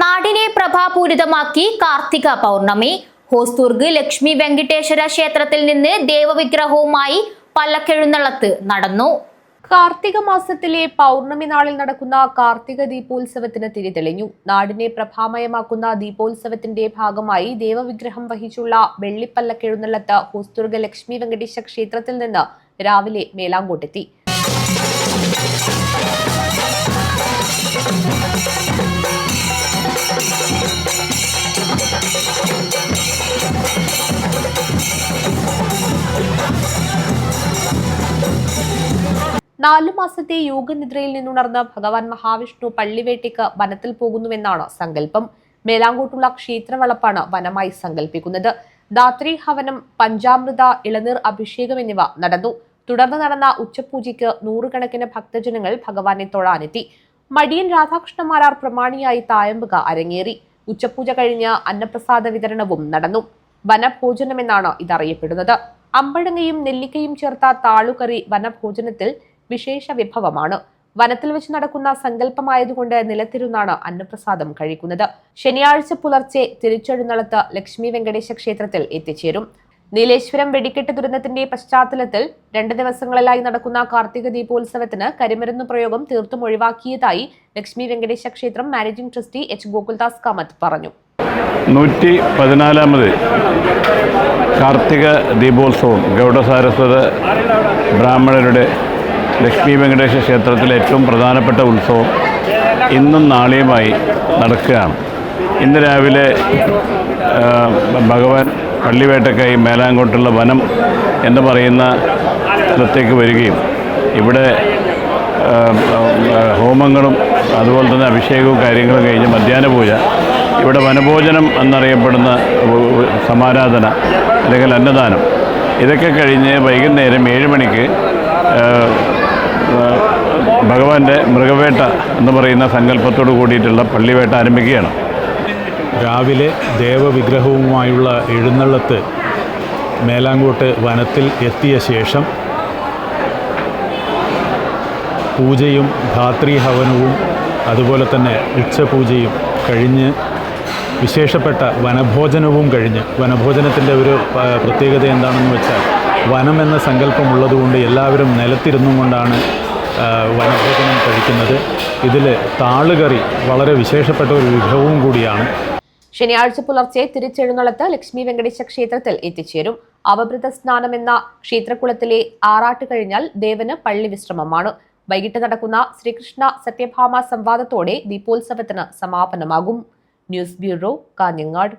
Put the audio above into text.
നാടിനെ പ്രഭാപൂരിതമാക്കി കാർത്തിക പൗർണമി. ഹോസ്ദുർഗ് ലക്ഷ്മി വെങ്കടേശ്വര ക്ഷേത്രത്തിൽ നിന്ന് ദേവവിഗ്രഹവുമായി പല്ലക്കെഴുന്നള്ളത്ത് നടന്നു. കാർത്തിക മാസത്തിലെ പൗർണമി നാളിൽ നടക്കുന്ന കാർത്തിക ദീപോത്സവത്തിന് തിരിതെളിഞ്ഞു. നാടിനെ പ്രഭാമയമാക്കുന്ന ദീപോത്സവത്തിന്റെ ഭാഗമായി ദേവവിഗ്രഹം വഹിച്ചുള്ള വെള്ളിപ്പല്ലക്കെഴുന്നള്ളത്ത് ഹോസ്ദുർഗ ലക്ഷ്മി വെങ്കടേശ ക്ഷേത്രത്തിൽ നിന്ന് രാവിലെ മേലാങ്കോട്ടെത്തി. നാലു മാസത്തെ യോഗനിദ്രയിൽ നിന്നുണർന്ന ഭഗവാൻ മഹാവിഷ്ണു പള്ളിവേട്ടയ്ക്ക് വനത്തിൽ പോകുന്നുവെന്നാണ് സങ്കല്പം. മേലാങ്കോട്ടുള്ള ക്ഷേത്രവളപ്പാണ് വനമായി സങ്കല്പിക്കുന്നത്. ധാത്രി ഹവനം പഞ്ചാമൃത ഇളനീർ അഭിഷേകം എന്നിവ നടന്നു. തുടർന്ന് നടന്ന ഉച്ചപൂജയ്ക്ക് നൂറുകണക്കിന് ഭക്തജനങ്ങൾ ഭഗവാനെ തൊഴാനെത്തി. മടിയൻ രാധാകൃഷ്ണമാരാർ പ്രമാണിയായി തായമ്പുക അരങ്ങേറി. ഉച്ചപൂജ കഴിഞ്ഞ് അന്നപ്രസാദ വിതരണവും നടന്നു. വനഭോജനമെന്നാണ് ഇതറിയപ്പെടുന്നത്. അമ്പഴങ്ങയും നെല്ലിക്കയും ചേർത്ത താളുകറി വനഭോജനത്തിൽ വിശേഷ വിഭവമാണ്. വനത്തിൽ വെച്ച് നടക്കുന്ന സങ്കല്പമായതുകൊണ്ട് നിലത്തിരുന്നാണ് അന്നപ്രസാദം കഴിക്കുന്നത്. ശനിയാഴ്ച പുലർച്ചെ തിരിച്ചെഴുന്നള്ളത്ത് ലക്ഷ്മി വെങ്കടേശ ക്ഷേത്രത്തിൽ എത്തിച്ചേരും. നീലേശ്വരം വെടിക്കെട്ട് ദുരന്തത്തിന്റെ പശ്ചാത്തലത്തിൽ രണ്ട് ദിവസങ്ങളിലായി നടക്കുന്ന കാർത്തിക ദീപോത്സവത്തിന് കരിമരുന്ന് പ്രയോഗം തീർത്തും ഒഴിവാക്കിയതായി ലക്ഷ്മി വെങ്കടേശ ക്ഷേത്രം managing trustee H Gokuldas Kamath പറഞ്ഞു. നൂറ്റി പതിനാലാമത് കാർത്തിക ദീപോത്സവം ഗൗഡസാരസ്വത ബ്രാഹ്മണരുടെ ലക്ഷ്മി വെങ്കടേശ്വര ക്ഷേത്രത്തിലെ ഏറ്റവും പ്രധാനപ്പെട്ട ഉത്സവം ഇന്നും നാളെയുമായി നടക്കുകയാണ്. ഇന്ന് രാവിലെ ഭഗവാൻ പള്ളിവേട്ടക്കായി മേലാങ്കോട്ടുള്ള വനം എന്ന് പറയുന്ന സ്ഥലത്തേക്ക് വരികയും ഇവിടെ ഹോമങ്ങളും അതുപോലെ തന്നെ അഭിഷേകവും കാര്യങ്ങളും കഴിഞ്ഞ് മധ്യാഹ്ന പൂജ. ഇവിടെ വനഭോജനം എന്നറിയപ്പെടുന്ന സമാരാധന അല്ലെങ്കിൽ അന്നദാനം. ഇതൊക്കെ കഴിഞ്ഞ് വൈകുന്നേരം ഏഴ് മണിക്ക് ഭഗവാന്റെ മൃഗവേട്ട എന്ന് പറയുന്ന സങ്കല്പത്തോട് കൂടിയിട്ടുള്ള പള്ളിവേട്ട ആരംഭിക്കുകയാണ്. രാവിലെ ദേവവിഗ്രഹവുമായുള്ള എഴുന്നള്ളത്ത് മേലാങ്കോട്ട് വനത്തിൽ എത്തിയ ശേഷം പൂജയും ധാത്രീഹവനവും അതുപോലെ തന്നെ ഉച്ചപൂജയും കഴിഞ്ഞ് വിശേഷപ്പെട്ട വനഭോജനവും കഴിഞ്ഞ് വനഭോജനത്തിന്റെ ഒരു പ്രത്യേകത എന്താണെന്ന് വെച്ചാൽ വനം എന്ന സങ്കല്പമുള്ളതുകൊണ്ട് എല്ലാവരും നിലത്തിരുന്നും കൊണ്ടാണ് വനഭോജനം കഴിക്കുന്നത്. ഇതിൽ താളുകറി വളരെ വിശേഷപ്പെട്ട ഒരു വിഭവവും കൂടിയാണ്. ശനിയാഴ്ച പുലർച്ചെ തിരിച്ചെഴുന്നള്ളത്ത് ലക്ഷ്മി വെങ്കടേശ ക്ഷേത്രത്തിൽ എത്തിച്ചേരും. അവഭൃത സ്നാനം എന്ന ക്ഷേത്രകുളത്തിലെ ആറാട്ട് കഴിഞ്ഞാൽ ദേവന് പള്ളി വിശ്രമമാണ്. വൈകിട്ട് നടക്കുന്ന ശ്രീകൃഷ്ണ സത്യഭാമ സംവാദത്തോടെ ദീപോത്സവത്തിന് സമാപനമാകും. News bureau Kanhangad.